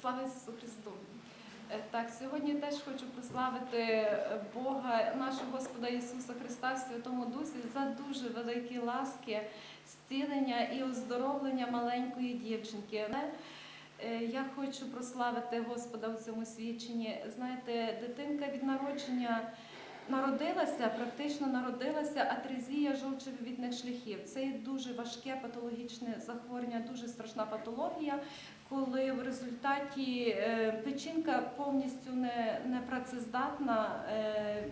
Слава Ісусу Христу! Е, Так, сьогодні теж хочу прославити е, Бога, нашого Господа Ісуса Христа в Святому Дусі за дуже великі ласки, зцілення і оздоровлення маленької дівчинки. Е, Я хочу прославити Господа в цьому свідченні. Знаєте, дитинка від народження народилася, практично народилася атрезія жовчовідних шляхів. Це дуже важке патологічне захворювання, дуже страшна патологія, коли в результаті е, печінка повністю не, не працездатна, е,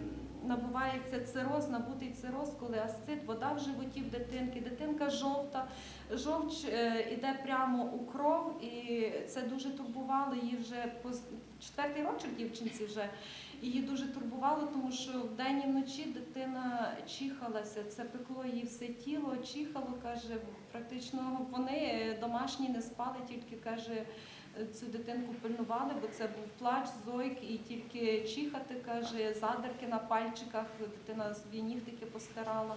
набувається цироз, набутий цироз, коли асцит, вода в животі в дитинки, дитинка жовта, жовч е, іде прямо у кров, і це дуже турбувало її вже по четвертий рочок дівчинці вже. Її дуже турбувало, тому що вдень і вночі дитина чихалася, це пекло її все тіло, чихало, каже, практично вони е, домашні не спали, тільки каже, цю дитинку пильнували, бо це був плач, зойк, і тільки чихати, каже, задерки на пальчиках, дитина свій нігтики постирала.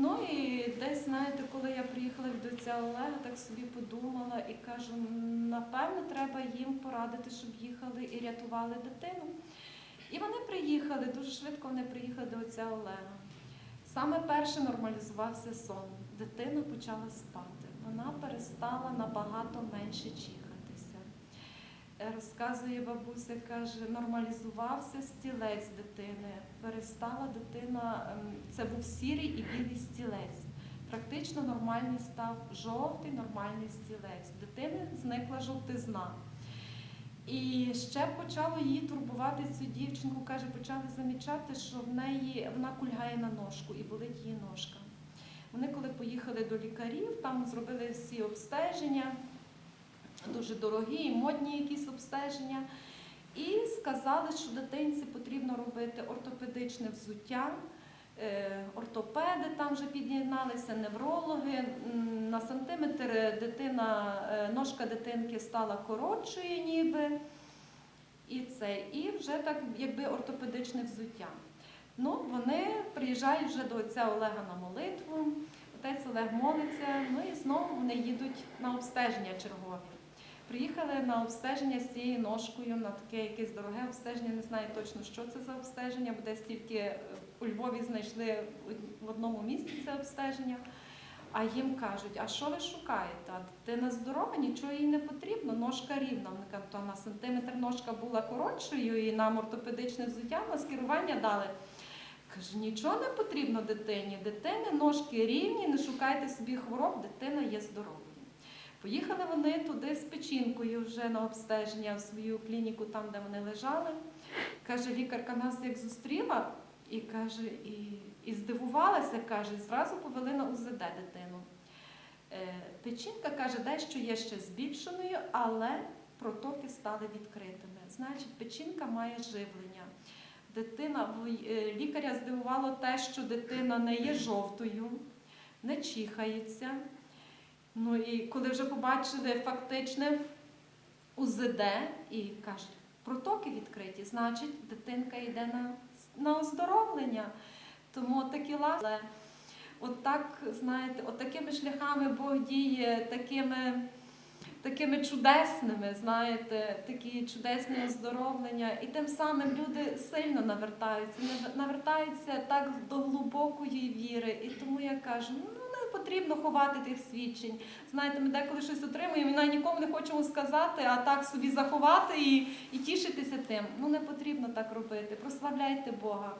Ну і десь, знаєте, коли я приїхала від отця Олега, так собі подумала і кажу, напевно, треба їм порадити, щоб їхали і рятували дитину. І вони приїхали, дуже швидко вони приїхали до отця Олега. Саме перше нормалізувався сон. Дитина почала спати. Вона перестала набагато менше чихатися. Е, Розказує бабуся, каже, нормалізувався стілець дитини. Перестала дитина, ем, це був сірий і білий стілець. Практично нормальний став жовтий нормальний стілець. Дитини зникла жовтизна. І ще почало її турбувати цю дівчинку. Каже, почали замічати, що в неї вона кульгає на ножку і болить її ножка. Вони, коли поїхали до лікарів, там зробили всі обстеження, дуже дорогі і модні якісь обстеження. І сказали, що дитинці потрібно робити ортопедичне взуття. Е, Ортопеди там вже під'єдналися, неврологи. На сантиметр дитина, е, ножка дитинки стала коротшою, ніби. І це, і вже так, якби ортопедичне взуття. Ну, вони приїжджають вже до отця Олега на молитву. Отець Олег молиться, ну і знову вони їдуть на обстеження чергові. Приїхали на обстеження з цією ножкою, на таке якесь дороге обстеження, не знаю точно, що це за обстеження, бо десь тільки е, у Львові знайшли в одному місці це обстеження. А їм кажуть, а що ви шукаєте? Дитина здорова, нічого їй не потрібно, ножка рівна. Вони кажуть, то на сантиметр ножка була коротшою, і нам ортопедичне взуття на скерування дали. Каже, нічого не потрібно дитині. Дитини ножки рівні, не шукайте собі хвороб, дитина є здоровою. Поїхали вони туди з печінкою вже на обстеження в свою клініку, там, де вони лежали. Каже, лікарка нас як зустріла і каже, і, і здивувалася, каже, зразу повели на УЗД дитину. Е, Печінка каже, дещо є ще збільшеною, але протоки стали відкритими. Значить, печінка має живлення. Дитина, е, лікаря здивувало те, що дитина не є жовтою, не чихається. Ну і коли вже побачили фактичне УЗД і кажуть, протоки відкриті, значить дитинка йде на, на оздоровлення. Тому такі ласки. От так, знаєте, от такими шляхами Бог діє, такими, такими чудесними, знаєте, такі чудесні оздоровлення. І тим самим люди сильно навертаються, нав- навертаються так до глибокої віри. І тому я кажу, ну не потрібно ховати тих свідчень. Знаєте, ми деколи щось отримуємо, і навіть нікому не хочемо сказати, а так собі заховати і, і тішитися тим. Ну не потрібно так робити. Прославляйте Бога.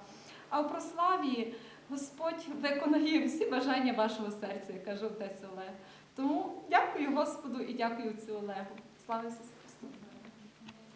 А у прославі Господь виконає всі бажання вашого серця, каже отець Олег. Тому дякую Господу і дякую цю Олегу. Слава Ісусу!